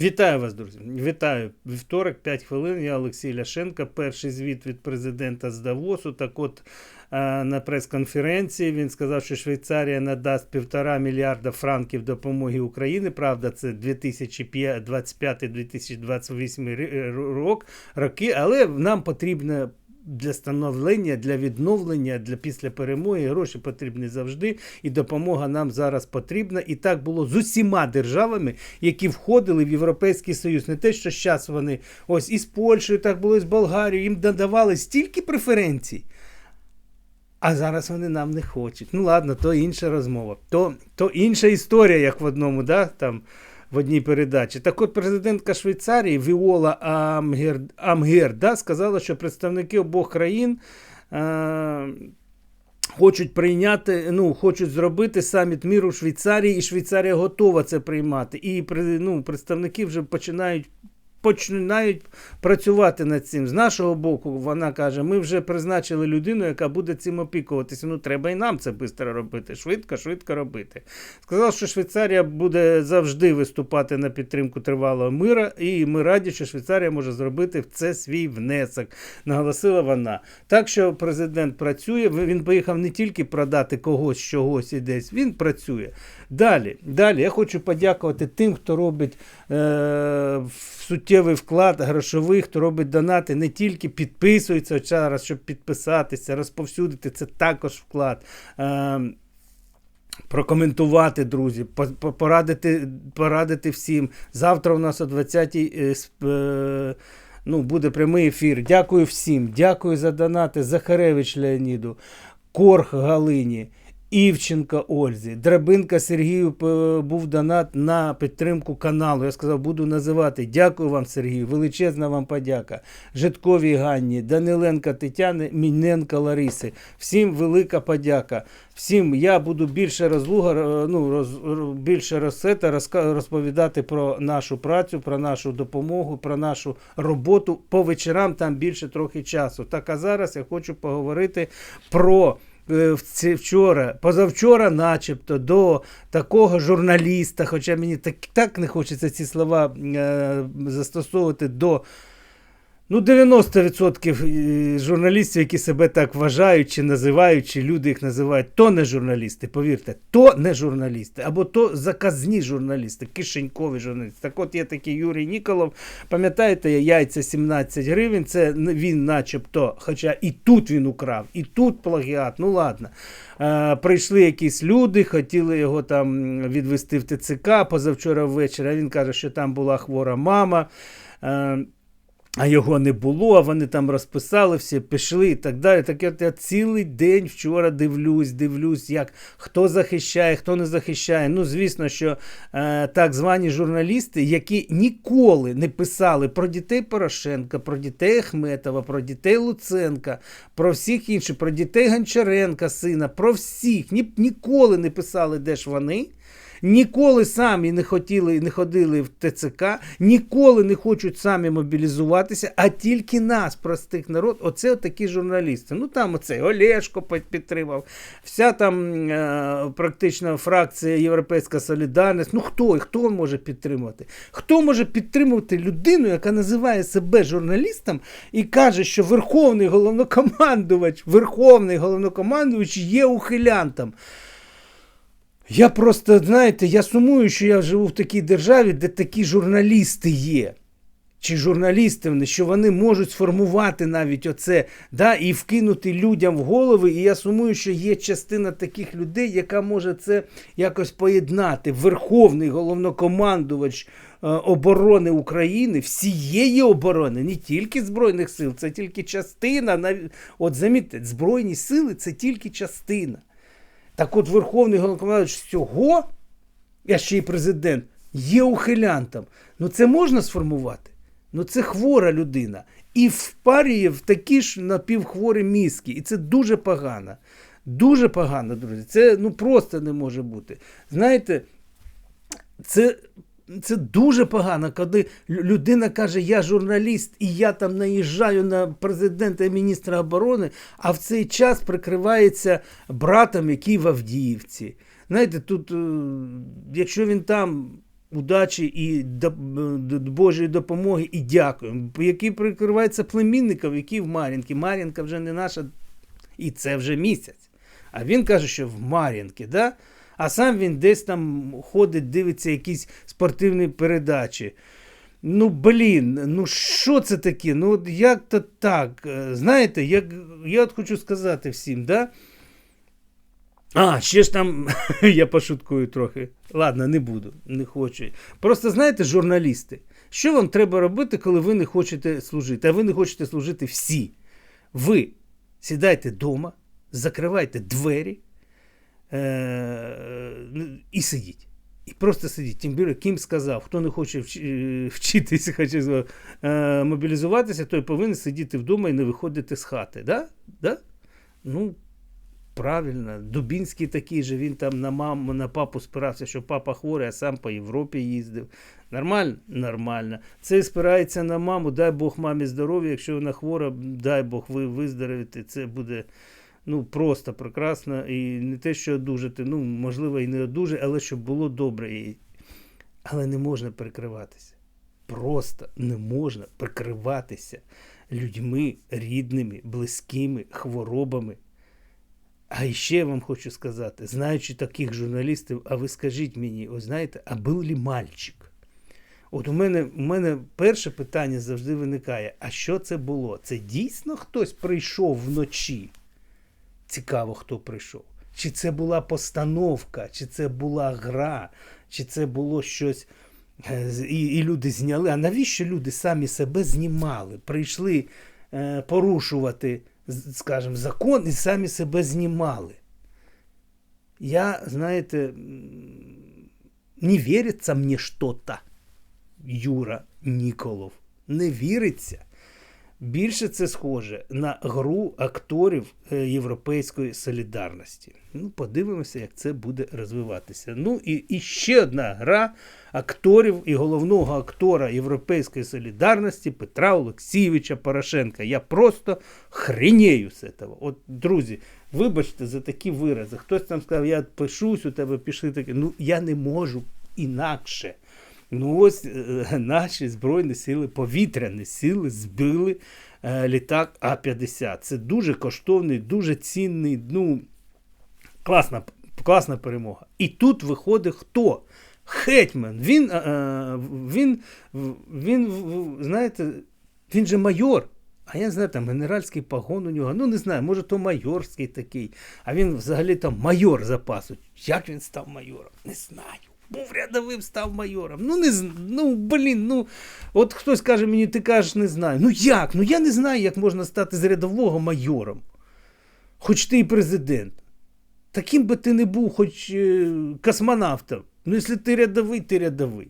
Вітаю вас, друзі. Вітаю. Вівторок, 5 хвилин. Я Олексій Ляшенко. Перший звіт від президента з Давосу. Так от е, на прес-конференції він сказав, що Швейцарія надасть півтора мільярда франків допомоги Україні. Правда, це 2025-2028 рок, роки, але нам потрібно. Для становлення, для відновлення, для після перемоги гроші потрібні завжди, і допомога нам зараз потрібна. І так було з усіма державами, які входили в Європейський Союз. Не те, що зараз вони ось із Польщею, так було і з Болгарією, їм надавали стільки преференцій. А зараз вони нам не хочуть. Ну ладно, то інша розмова. То то інша історія, як в одному, да, там, в одній передачі. Так от президентка Швейцарії Віола Амгер, Амгер сказала, що представники обох країн. Е, Хочуть прийняти, ну хочуть зробити саміт міру в Швейцарії, і Швейцарія готова це приймати. І ну, представники вже починають починають працювати над цим. З нашого боку, вона каже: ми вже призначили людину, яка буде цим опікуватися. Ну, треба і нам це швидко робити. Швидко, швидко робити. Сказав, що Швейцарія буде завжди виступати на підтримку тривалого мира, і ми раді, що Швейцарія може зробити в це свій внесок. Наголосила вона. Так що президент працює. Він поїхав не тільки продати когось, чогось і десь. Він працює. Далі, далі я хочу подякувати тим, хто робить е, суттєвий вклад грошовий, хто робить донати, не тільки підписується зараз, щоб підписатися, розповсюдити це також вклад. Е, Прокоментувати, друзі, порадити порадити всім. Завтра у нас о 20-й е, е, ну, буде прямий ефір. Дякую всім. Дякую за донати. Захаревич Леоніду, Корх Галині. Івченка Ользі, Драбинка Сергію був донат на підтримку каналу. Я сказав, буду називати. Дякую вам, Сергію. Величезна вам подяка. Житковій Ганні, Даниленка Тетяни, Міненка Лариси. Всім велика подяка. Всім я буду більше розлуга, ну, роз, більше розсета, розповідати про нашу працю, про нашу допомогу, про нашу роботу. По вечорам там більше трохи часу. Так а зараз я хочу поговорити про. Е, вчора, позавчора, начебто, до такого журналіста, хоча мені так так не хочеться ці слова е, застосовувати до Ну, 90% е, журналістів, які себе так вважають чи називають, чи люди їх називають, то не журналісти, повірте, то не журналісти, або то заказні журналісти, кишенькові журналісти. Так от є такий Юрій Ніколов. Пам'ятаєте, яйця 17 гривень. Це він, начебто, хоча і тут він украв, і тут плагіат. Ну ладно. Е, Прийшли якісь люди, хотіли його там відвести в ТЦК позавчора ввечері. Він каже, що там була хвора мама. Е, а його не було, а вони там розписали всі, пішли і так далі. Так я, я цілий день вчора дивлюсь, дивлюсь, як хто захищає, хто не захищає. Ну, звісно, що е, так звані журналісти, які ніколи не писали про дітей Порошенка, про дітей Ахметова, про дітей Луценка, про всіх інших, про дітей Гончаренка, сина, про всіх, ні, ніколи не писали, де ж вони ніколи самі не хотіли і не ходили в ТЦК, ніколи не хочуть самі мобілізуватися, а тільки нас, простих народ, оце такі журналісти. Ну там оцей Олешко підтримав, вся там е, практично фракція Європейська Солідарність. Ну хто хто може підтримувати? Хто може підтримувати людину, яка називає себе журналістом і каже, що Верховний головнокомандувач, Верховний головнокомандувач є ухилянтом? Я просто, знаєте, я сумую, що я живу в такій державі, де такі журналісти є. Чи журналісти, вони, що вони можуть сформувати навіть оце, да, і вкинути людям в голови. І я сумую, що є частина таких людей, яка може це якось поєднати. Верховний головнокомандувач е, оборони України, всієї оборони, не тільки Збройних сил, це тільки частина. От замітьте, Збройні сили це тільки частина. Так от Верховний Головнокомандувач всього, я ще й президент, є ухилянтом. Ну це можна сформувати? Ну це хвора людина. І впарює в такі ж напівхворі мізки. І це дуже погано. Дуже погано, друзі. Це ну просто не може бути. Знаєте, це це дуже погано, коли людина каже, я журналіст і я там наїжджаю на президента і міністра оборони, а в цей час прикривається братом, який в Авдіївці. Знаєте, тут, е, якщо він там удачі і до- Божої допомоги, і дякуємо. Який прикривається племінником, який в Мар'їнки. Мар'їнка вже не наша, і це вже місяць. А він каже, що в Мар'їнки, да? А сам він десь там ходить, дивиться якісь спортивні передачі. Ну, блін, ну що це таке? Ну, от як то так? Е, Знаєте, як, я от хочу сказати всім, да? А, ще ж там, я пошуткую трохи. Ладно, не буду, не хочу. Просто знаєте, журналісти, що вам треба робити, коли ви не хочете служити? А ви не хочете служити всі. Ви сідайте вдома, закривайте двері і сидіть. І просто сидіть. Тим більше, Кім сказав, хто не хоче е, вчитися, хоче е- мобілізуватися, той повинен сидіти вдома і не виходити з хати. Да? Да? Ну, правильно. Дубінський такий же, він там на маму, на папу спирався, що папа хворий, а сам по Європі їздив. Нормально? Нормально. Це спирається на маму, дай Бог мамі здоров'я. Якщо вона хвора, дай Бог ви виздоровіте. Це буде ну, просто прекрасно. І не те, що одужати, ну, можливо, і не одужати, але щоб було добре. І... Але не можна прикриватися. Просто не можна прикриватися людьми рідними, близькими, хворобами. А ще я вам хочу сказати, знаючи таких журналістів, а ви скажіть мені, ось знаєте, а був ли мальчик? От у мене, у мене перше питання завжди виникає: а що це було? Це дійсно хтось прийшов вночі? Цікаво, хто прийшов. Чи це була постановка, чи це була гра, чи це було щось. е, І, і люди зняли. А навіщо люди самі себе знімали? Прийшли е, порушувати, скажімо, закон і самі себе знімали. Я, знаєте, не віриться мені що-то, Юра Ніколов. Не віриться. Більше це схоже на гру акторів е, Європейської солідарності. Ну, подивимося, як це буде розвиватися. Ну і, і ще одна гра акторів і головного актора Європейської солідарності Петра Олексійовича Порошенка. Я просто хренею з цього. От, друзі, вибачте за такі вирази. Хтось там сказав, я пишусь у тебе, пішли таке. Ну, я не можу інакше. Ну ось е, наші Збройні сили, повітряні сили збили е, літак А-50. Це дуже коштовний, дуже цінний, ну, класна, класна перемога. І тут виходить хто? Хетьман. Він, е, е, він, він, знаєте, він же майор. А я не знаю, там генеральський погон у нього. Ну, не знаю, може, то майорський такий. А він взагалі там майор запасу. Як він став майором? Не знаю. Був рядовим, став майором. Ну, не ну, блін, ну. От хтось каже мені, ти кажеш, не знаю. Ну як? Ну я не знаю, як можна стати з рядового майором. Хоч ти і президент. Таким би ти не був, хоч е, космонавтом. Ну, якщо ти рядовий, ти рядовий.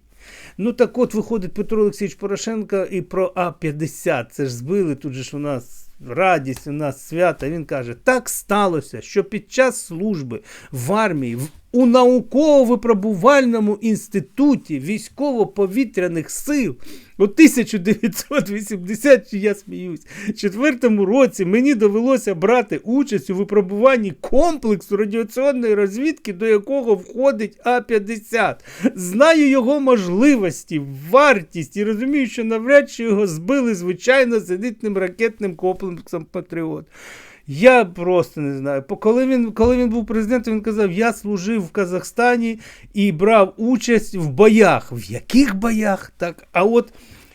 Ну так от виходить Петро Олексійович Порошенко і про А-50. Це ж збили, тут же ж у нас радість, у нас свята. Він каже: так сталося, що під час служби в армії в- у науково-випробувальному інституті військово-повітряних сил у 1980, я сміюсь, четвертому році мені довелося брати участь у випробуванні комплексу радіаційної розвідки, до якого входить А-50. Знаю його можливості, вартість і розумію, що навряд чи його збили звичайно зенітним ракетним комплексом Патріот. Я просто не знаю. Коли він, коли він був президентом, він казав, я служив в Казахстані і брав участь в боях. В яких боях? Так, а от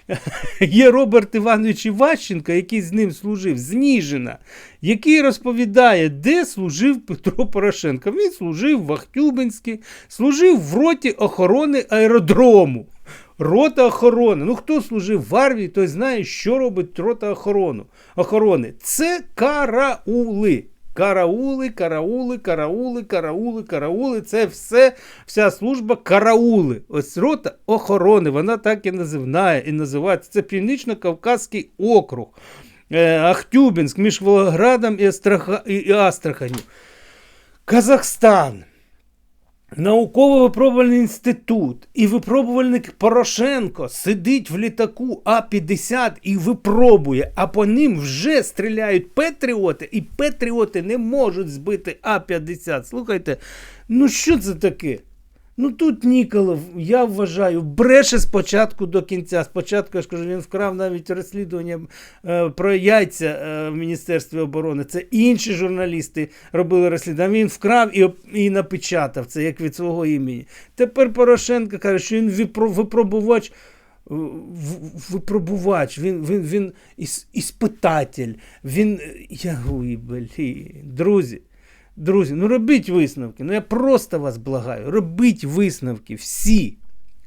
є Роберт Іванович Іващенко, який з ним служив, з Ніжина, який розповідає, де служив Петро Порошенко. Він служив в Ахтюбинській, служив в роті охорони аеродрому. Рота охорони. Ну хто служив в армії, той знає, що робить рота охорону. охорони. Це караули. Караули, караули, караули, караули, караули. Це все, вся служба караули. Ось рота охорони. Вона так і називає, і називається. Це Північно-Кавказький округ. Е, Ахтюбінськ між Волгоградом і, Астраха, і, і Астраханью. Казахстан. Науково-випробувальний інститут і випробувальник Порошенко сидить в літаку А-50 і випробує, а по ним вже стріляють Петріоти, і Петріоти не можуть збити А-50. Слухайте, ну що це таке? Ну тут Ніколов, я вважаю, бреше спочатку до кінця. Спочатку я ж кажу, він вкрав навіть розслідування е, про яйця е, в Міністерстві оборони. Це інші журналісти робили розслідування. Він вкрав і, і напечатав це як від свого імені. Тепер Порошенко каже, що він випробувач. Випробувач, він, він, він іс, іспитатель, він. е, Я блін, друзі. Друзі, ну робіть висновки. Ну я просто вас благаю. Робіть висновки всі.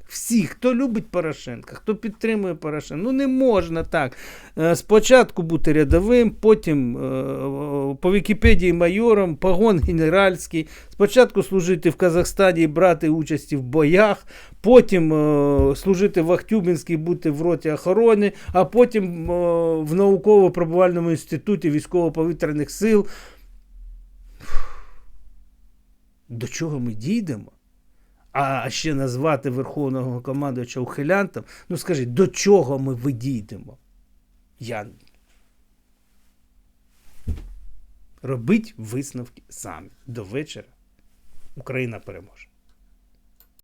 Всі, хто любить Порошенка, хто підтримує Порошенка. Ну не можна так. Е, Спочатку бути рядовим, потім е, по Вікіпедії майором, погон генеральський. Спочатку служити в Казахстані і брати участі в боях, потім е, служити в Ахтюбінській, бути в роті охорони, а потім в науково-пробувальному інституті військово-повітряних сил. До чого ми дійдемо? А ще назвати Верховного командувача ухилянтом. Ну скажіть, до чого ми видійдемо? Я... Робіть висновки самі. До вечора Україна переможе.